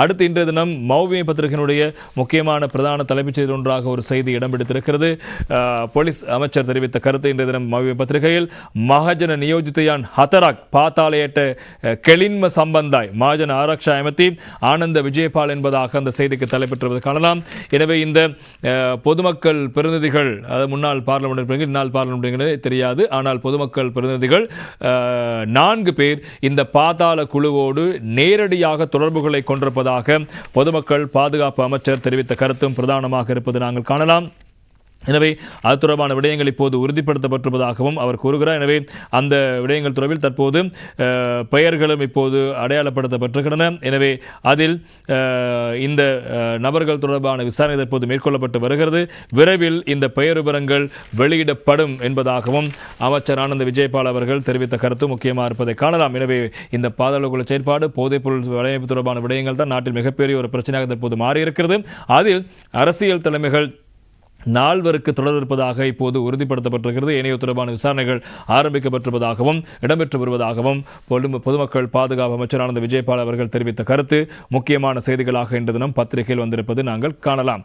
அடுத்து இன்றைய தினம் மௌவிய பத்திரிகையினுடைய முக்கியமான பிரதான தலைமைச் செய்தி ஒன்றாக ஒரு செய்தி இடம் பிடித்திருக்கிறது. போலீஸ் அமைச்சர் தெரிவித்த கருத்து இன்றைய தினம் மௌவிய பத்திரிகையில் மகஜன நியோஜித்தையான் ஹதராக் பாத்தாலயட்ட கெளின்ம சம்பந்தாய் மகஜன ஆரக்ஷா அமைத்தி ஆனந்த விஜயபால் என்பதாக அந்த செய்திக்கு தலைப்பெற்றுவது காணலாம். எனவே இந்த பொதுமக்கள் பிரதிநிதிகள் அதாவது முன்னாள் பார்லமெண்ட் உறுப்பினர்கள் இந்நாள் பார்லமெண்ட் தெரியாது. ஆனால் பொதுமக்கள் பிரதிநிதிகள் நான்கு பேர் இந்த பாதாள குழுவோடு நேரடியாக தொடர்புகளை கொண்டிருப்பதாக பொதுமக்கள் பாதுகாப்பு அமைச்சர் தெரிவித்த கருத்தும் பிரதானமாக இருப்பது நாங்கள் காணலாம். எனவே அது தொடர்பான விடயங்கள் இப்போது உறுதிப்படுத்தப்பட்டிருப்பதாகவும் அவர் கூறுகிறார். எனவே அந்த விடயங்கள் தொடர்பில் தற்போது பெயர்களும் இப்போது அடையாளப்படுத்தப்பட்டிருக்கின்றன. எனவே அதில் இந்த நபர்கள் தொடர்பான விசாரணை தற்போது மேற்கொள்ளப்பட்டு வருகிறது. விரைவில் இந்த பெயர் விவரங்கள் வெளியிடப்படும் என்பதாகவும் அமைச்சர் ஆனந்த விஜயபால் அவர்கள் தெரிவித்த கருத்து முக்கியமாக இருப்பதை காணலாம். எனவே இந்த பாதாளக்குழு செயற்பாடு போதைப்பொருள் வலையமைப்பு தொடர்பான விடயங்கள் தான் நாட்டில் மிகப்பெரிய ஒரு பிரச்சனையாக தற்போது மாறியிருக்கிறது. அதில் அரசியல் தலைமைகள் நால்வருக்கு தொடர் இருப்பதாக இப்போது உறுதிப்படுத்தப்பட்டிருக்கிறது. ஏனைய தொடர்பான விசாரணைகள் ஆரம்பிக்கப்பட்டிருப்பதாகவும் இடம்பெற்று வருவதாகவும் பொது- பொதுமக்கள் பாதுகாப்பு அமைச்சர் ஆனந்த விஜயபால் அவர்கள் தெரிவித்த கருத்து முக்கியமான செய்திகளாக இன்று தினம் பத்திரிகையில் வந்திருப்பது நாங்கள் காணலாம்.